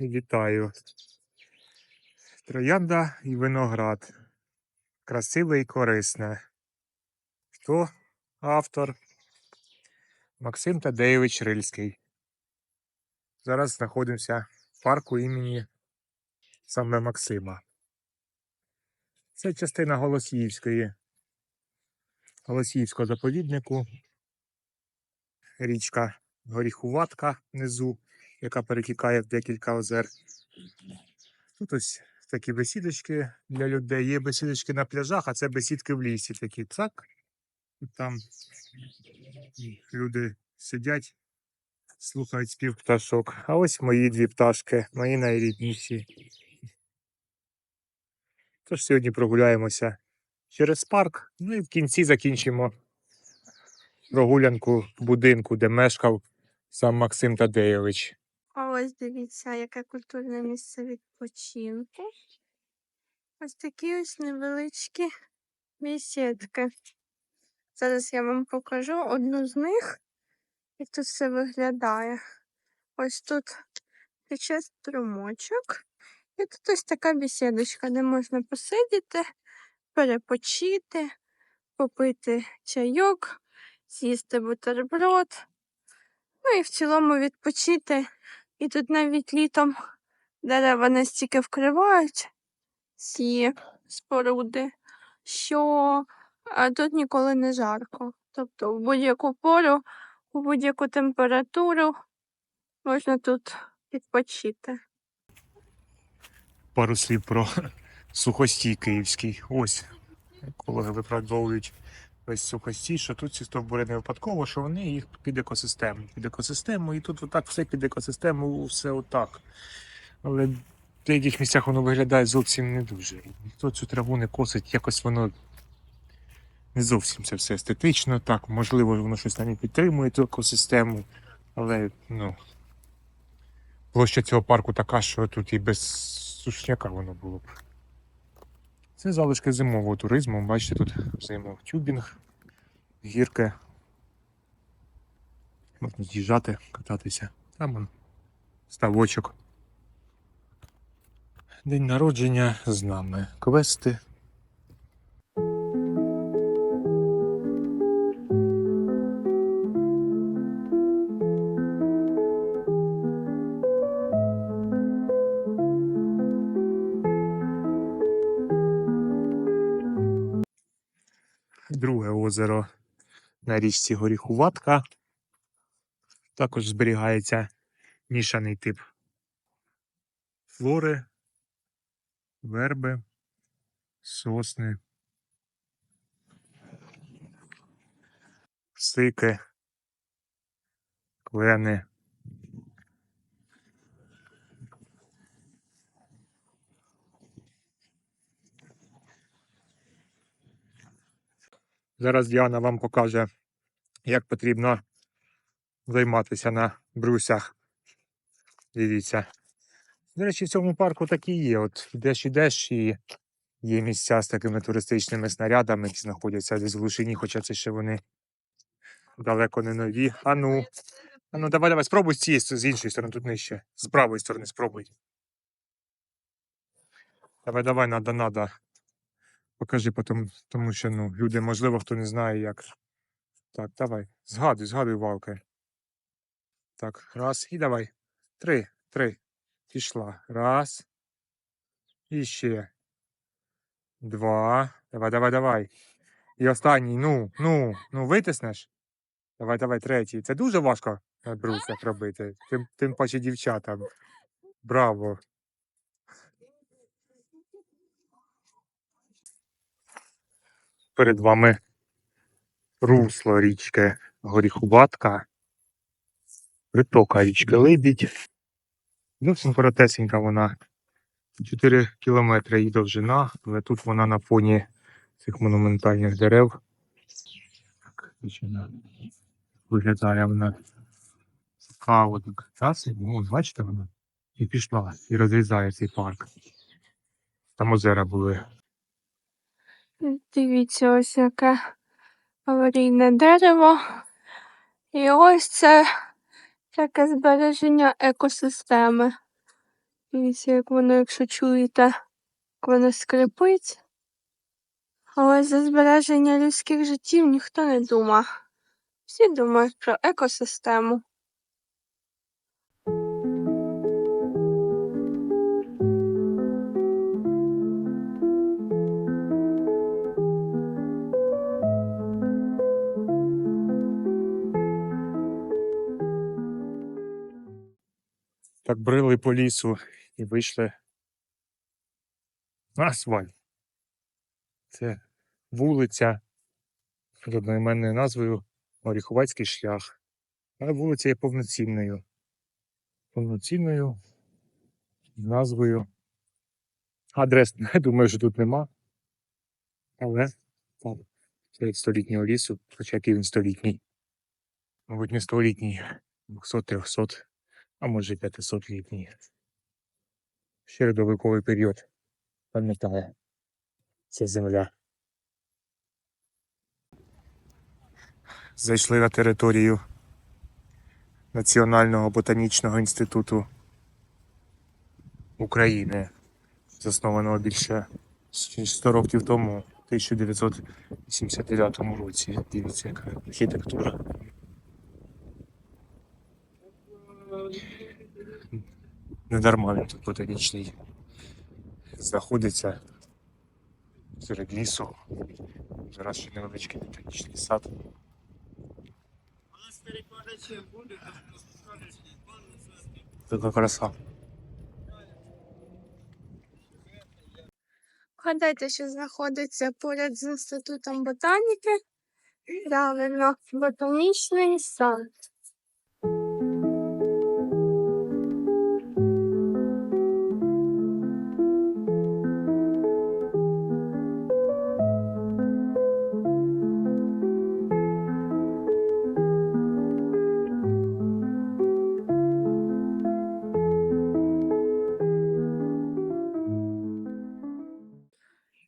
Вітаю. Троянда і виноград. Красиве і корисне. Хто автор? Максим Тадеєвич Рильський. Зараз знаходимося в парку імені саме Максима. Це частина Голосіївської, Голосіївського заповіднику. Річка Горіхуватка внизу, яка перетікає в декілька озер. Тут ось такі бесідочки для людей. Є бесідочки на пляжах, а це бесідки в лісі такі. Так. І там люди сидять, слухають спів пташок. А ось мої дві пташки, мої найрідніші. Тож сьогодні прогуляємося через парк, ну і в кінці закінчимо прогулянку в будинку, де мешкав сам Максим Тадеєвич. А ось дивіться, яке культурне місце відпочинку. Ось такі ось невеличкі бесідки. Зараз я вам покажу одну з них, як тут все виглядає. Ось тут тече струмочок. І тут ось така бесідочка, де можна посидіти, перепочити, попити чайок, з'їсти бутерброд. Ну і в цілому відпочити. І тут навіть літом дерева настільки вкривають ці споруди, що тут ніколи не жарко. Тобто в будь-яку пору, у будь-яку температуру можна тут відпочити. Пару слів про сухостій київський. Ось екологи виправдовують весь сухостій, що тут ці стовбури не випадково, що вони їх під екосистему. Під екосистему, і тут отак все під екосистему, все отак. Але в деяких місцях воно виглядає зовсім не дуже. Ніхто цю траву не косить, якось воно не зовсім це все естетично. Так, можливо, воно щось там і підтримує ту екосистему, але ну. Площа цього парку така, що тут і без сушняка воно було б. Це залишки зимового туризму. Бачите, тут зимов тюбінг, гірки. Можна з'їжджати, кататися. Там он, ставочок. День народження з нами. Квести. Друге озеро на річці Горіхуватка. Також зберігається мішаний тип флори, верби, сосни, сики, клени. Зараз Діана вам покаже, як потрібно займатися на брусях. Дивіться. До речі, в цьому парку такі є. От ідеш ідеш і є місця з такими туристичними снарядами, які знаходяться десь в глушині, хоча це ще вони далеко не нові. Ану, ану, давай, давай, спробуй з цієї з іншої сторони, тут нижче. З правої сторони спробуй. Давай, давай, надо, надо. Покажи потім, тому що ну, люди, можливо, хто не знає, як. Так, давай. Згадуй, згадуй валки. Так, раз і давай. Три, три. Пішла. Раз. І ще. Два. Давай, давай, давай. І останній. Ну, ну, ну, витиснеш. Давай, давай, третій. Це дуже важко на брусах робити. Тим, тим паче дівчатам. Браво. Перед вами русло річки Горіхуватка, притока річки Либідь. Зовсім коротесенька вона. 4 кілометри її довжина, але тут вона на фоні цих монументальних дерев. Виглядає вона цікаво. Так, раз, ну, бачите вона? І пішла, і розрізає цей парк. Там озера були. Дивіться, ось яке аварійне дерево. І ось це таке збереження екосистеми. Дивіться, як воно, якщо чуєте, як воно скрипить. Але за збереження людських життів ніхто не думав. Всі думають про екосистему. Так брили по лісу і вийшли на асфальт. Це вулиця під одноіменною назвою Оріхувацький шлях. Але вулиця є повноцінною. Повноцінною назвою. Адрес, я думаю, що тут нема. Але серед столітнього лісу, хоча який він столітній. Мабуть, не столітній, 200-300, а може 500-літній. Ще льодовиковий період. Пам'ятає ця земля. Зайшли на територію Національного ботанічного інституту України, заснованого більше ніж 100 років тому, в 1989 році. Дивіться, яка архітектура. Не дарма він тут ботанічний. Знаходиться серед лісу. Зараз ще невеличкий ботанічний сад. Така краса. Гадайте, що знаходиться поряд з інститутом ботаніки. Правильно, ботанічний сад.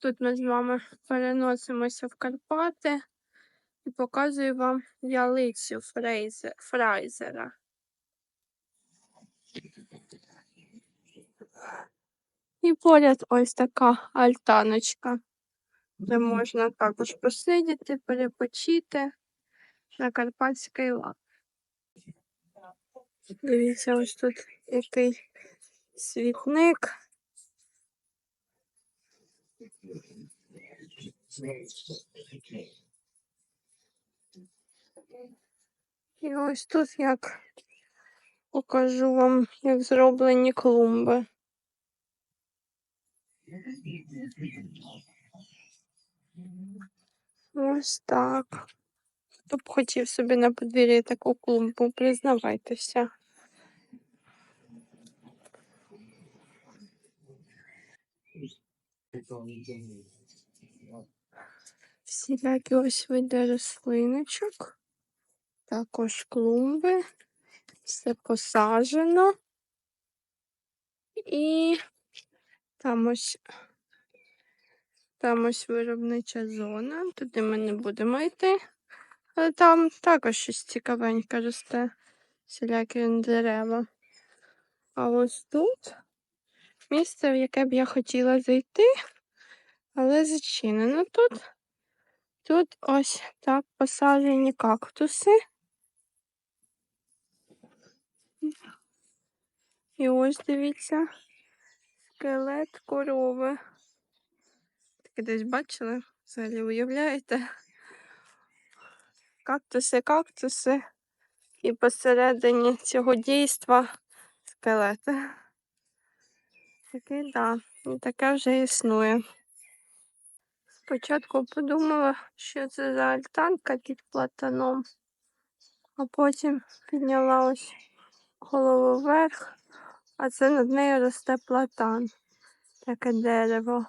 Тут ми з вами переносимося в Карпати і показую вам ялицю Фрейзе, Фрайзера. І поряд ось така альтаночка, де можна також посидіти, перепочити на карпатський лад. Дивіться, ось тут який світник. І ось тут як покажу вам, як зроблені клумби. Ось так. Хто б хотів собі на подвір'ї таку клумбу, признавайтеся. Всілякі ось види рослиночок. Також клумби. Все посаджено. І там ось, там ось виробнича зона. Туди ми не будемо йти. Але там також щось цікавеньке росте. Всілякі дерева. А ось тут місце, в яке б я хотіла зайти, але зачинено тут. Тут ось так посаджені кактуси. І ось дивіться, скелет корови. Таке десь бачили? Взагалі уявляєте? Кактуси, кактуси. І посередині цього дійства скелети. Таке, да. І таке вже існує. Спочатку подумала, що це за альтанка під платаном, а потім підняла ось голову вверх, а це над нею росте платан. Таке дерево.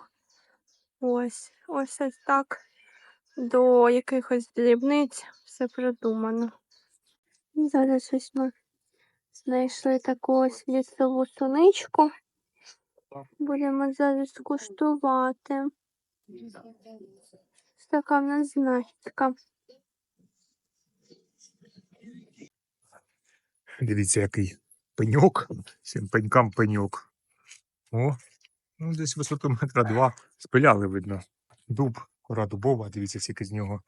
Ось, ось ось так до якихось дрібниць все продумано. І зараз ось ми знайшли таку ось лісову суничку. Будемо зараз куштувати. Така в нас знахідка. Дивіться, який пеньок. Всім пенькам пеньок. О, ну десь висоту метра два. Спиляли, видно. Дуб, кора дубова, дивіться, скільки з нього.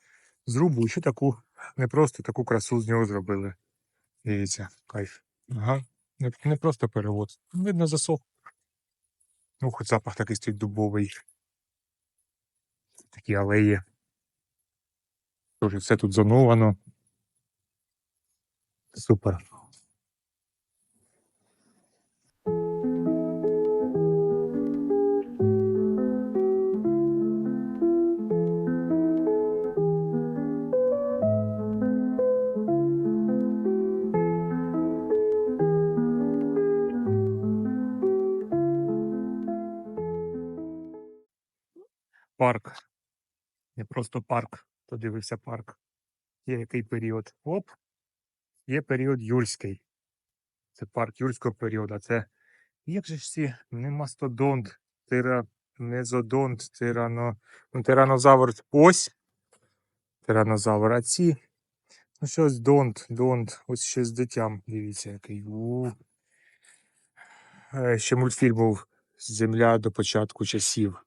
Зрубу, і ще таку, не просто таку красу з нього зробили. Дивіться, кайф. Ага. Не, не просто перевод. Видно, засох. Ну, хоч запах такий стоїть дубовий. Такі алеї. Тоже все тут зоновано. Супер. Парк. Просто парк, то дивився парк. Є який період? Оп. Є період юрський. Це парк юрського періоду. Це як же ж ці не мастодонт, тира, мезодонт, тирано, ну, тиранозавр. Ось тиранозавр. А ці, ну щось донт, донт. Ось ще з дитям. Дивіться, який. У. Е, Ще мультфільм був Земля до початку часів.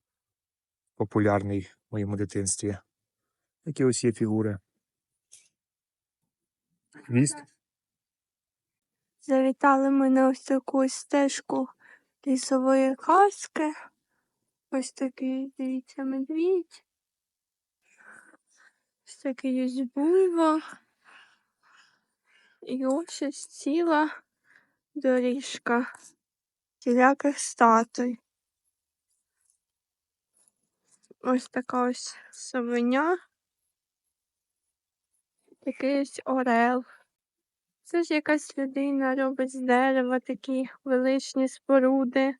Популярний моєму дитинстві. Такі ось є фігури. Хвіст. Завітали ми на ось таку стежку лісової казки. Ось такий, дивіться, медвідь. Ось такий ось буйвол. І ось ось ціла доріжка всіляких статуй. Ось така ось совеня. Такий ось орел. Це ж якась людина робить з дерева такі величні споруди.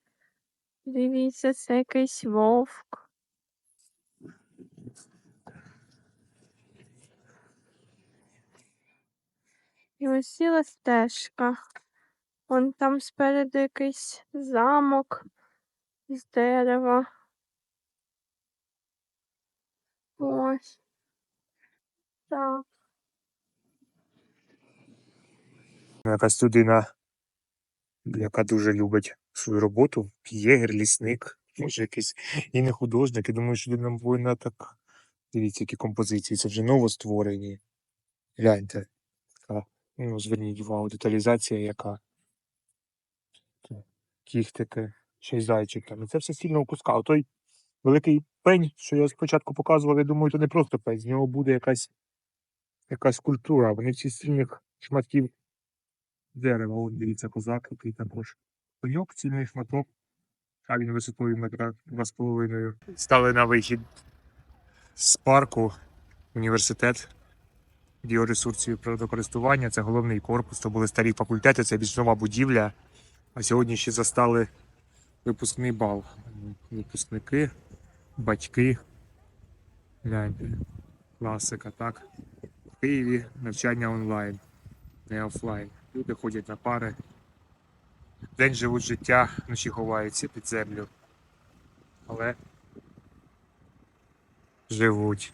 Дивіться, це якийсь вовк. І ось ціла стежка. Вон там спереду якийсь замок з дерева. Ось. Так. Якась людина, яка дуже любить свою роботу, єгер, лісник, може якийсь і не художник. Я думаю, що людина повинна так. Дивіться, які композиції. Це вже новостворені. Гляньте. Така, ну, зверніть увагу, деталізація яка. Кіхтики, ще й зайчик там. І це все сильно куска. Той великий пень, що я спочатку показував, я думаю, це не просто пень, з нього буде якась, якась культура. Вони всі з шматків дерева. От дивіться, козак, який також. Пеньок, цільний шматок. А він висотою метра два з половиною. Стали на вихід з парку університет біоресурсів природокористування. Це головний корпус, то були старі факультети, це більш нова будівля. А сьогодні ще застали випускний бал. Випускники, батьки. Гляньте. Класика, так? В Києві навчання онлайн, не офлайн. Люди ходять на пари. День живуть життя, вночі ховаються під землю. Але живуть.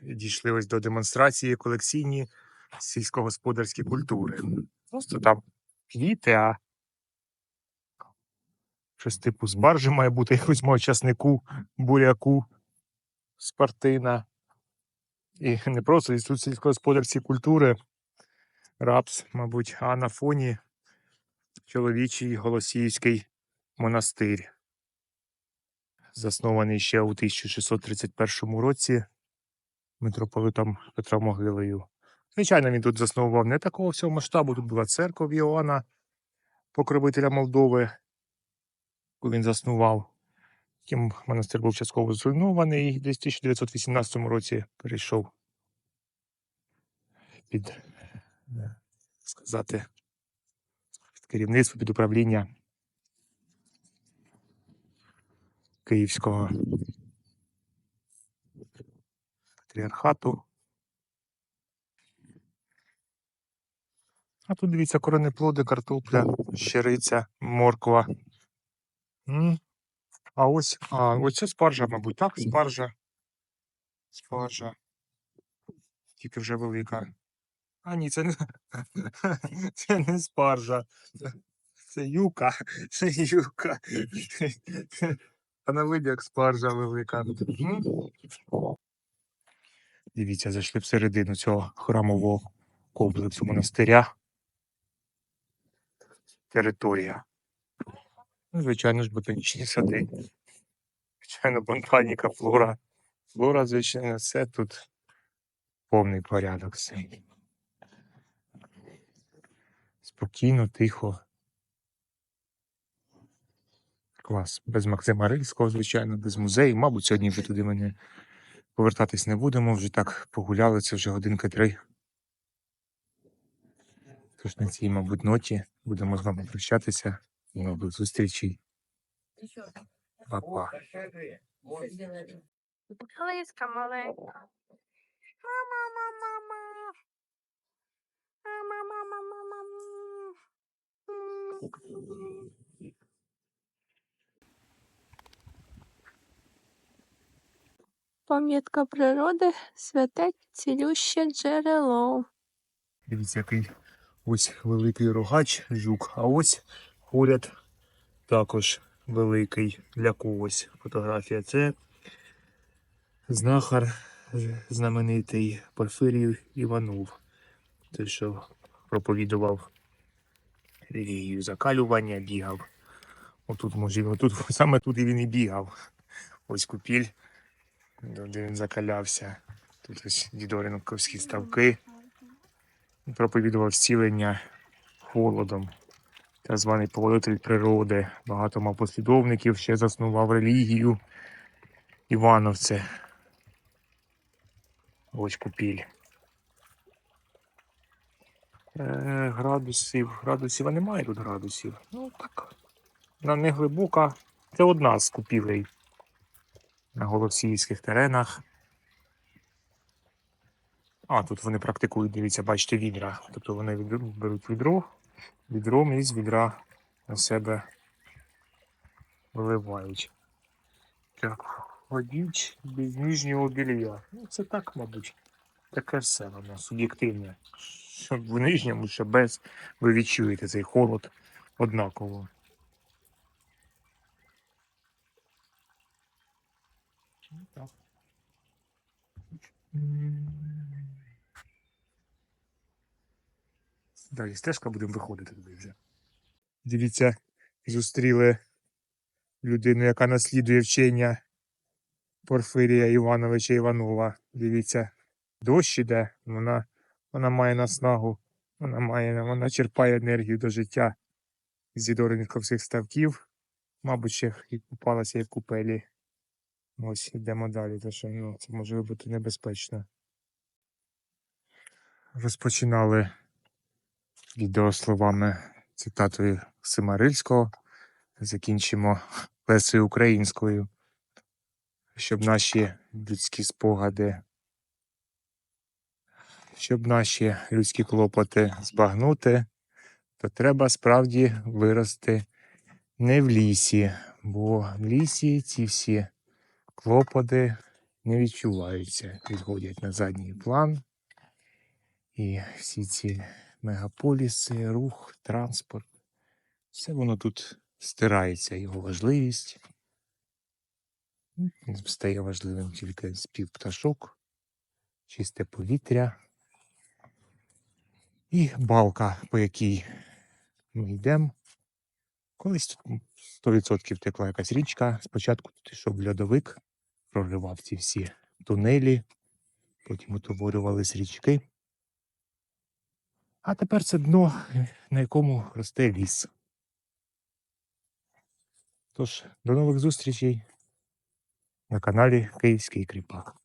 Дійшли ось до демонстрації колекційні сільськогосподарські культури. Просто там квіти, а щось типу з баржі має бути якусь мого часнику, буряку, спартина. І не просто і тут сільськогосподарські культури. Рапс, мабуть, а на фоні чоловічий Голосіївський монастир, заснований ще у 1631 році митрополитом Петром Могилею. Звичайно, він тут засновував не такого всього масштабу. Тут була церква Іоанна, покровителя Молдови, яку він заснував. Потім монастир був частково зруйнований і десь в 1918 році перейшов під, е, сказати, під керівництво, під управління Київського патріархату. А тут дивіться, коренеплоди, картопля, щириця, морква. М. А ось, а, ось це спаржа, мабуть, так? Спаржа. Спаржа. Тільки вже велика. А ні, це не, це не спаржа. Це юка. Це юка. Вона виді як спаржа велика. Дивіться, зайшли всередину цього храмового комплексу монастиря. Територія. Ну, звичайно ж, ботанічні сади. Звичайно, ботаніка, флора. Флора, звичайно, все тут повний порядок. Все. Спокійно, тихо. Клас. Без Максима Рильського, звичайно, без музею. Мабуть, сьогодні вже туди ми не повертатись не будемо. Вже так погуляли, це вже годинки три. Тож на цій, мабуть, ноті будемо з вами прощатися. Мабуть, зустрічі. Па-па. Лиска маленька. Мама, мама, мама. Мама, мама, мама. Пам'ятка природи, святе цілюще джерело. Дивіться, який ось великий рогач, жук, а ось поряд також великий для когось фотографія. Це знахар знаменитий Порфирій Іванов. Той, що проповідував релігію закалювання, бігав. Отут, може, отут, саме тут він і бігав. Ось купіль, де він закалявся. Тут ось дідоринковські ставки проповідував зцілення холодом. Так званий поводитель природи. Багато мав послідовників, ще заснував релігію. Івановце. Ось купіль. Е, градусів. Градусів, а немає тут градусів. Ну так. Вона не глибока. Це одна з купілей на голосіївських теренах. А, тут вони практикують, дивіться, бачите, відра. Тобто вони беруть відро, відром і з відра на себе виливають. Так, ходіть без нижнього белья. Ну, це так, мабуть. Таке все воно суб'єктивне. Що в нижньому, що без, ви відчуєте цей холод однаково. Ну, так. М. Далі стежка будемо виходити туди вже. Дивіться, зустріли людину, яка наслідує вчення Порфирія Івановича Іванова. Дивіться, дощ іде, вона, вона має наснагу, вона має, вона черпає енергію до життя з відоринкових ставків. Мабуть, ще і купалася і в купелі. Ось йдемо далі, тому що ну, це може бути небезпечно. Розпочинали відео словами цитатою Сима Рильського. Закінчимо Лесою українською, щоб наші людські спогади, щоб наші людські клопоти збагнути, то треба справді вирости не в лісі, бо в лісі ці всі клопоти не відчуваються, відходять на задній план. І всі ці мегаполіси, рух, транспорт, все воно тут стирається, його важливість. Стає важливим тільки спів пташок, чисте повітря і балка, по якій ми йдемо. Колись тут 100% текла якась річка. Спочатку тут йшов льодовик, проривав ці всі тунелі, потім утворювались річки. А тепер це дно, на якому росте ліс. Тож, до нових зустрічей на каналі Київський Кріпак.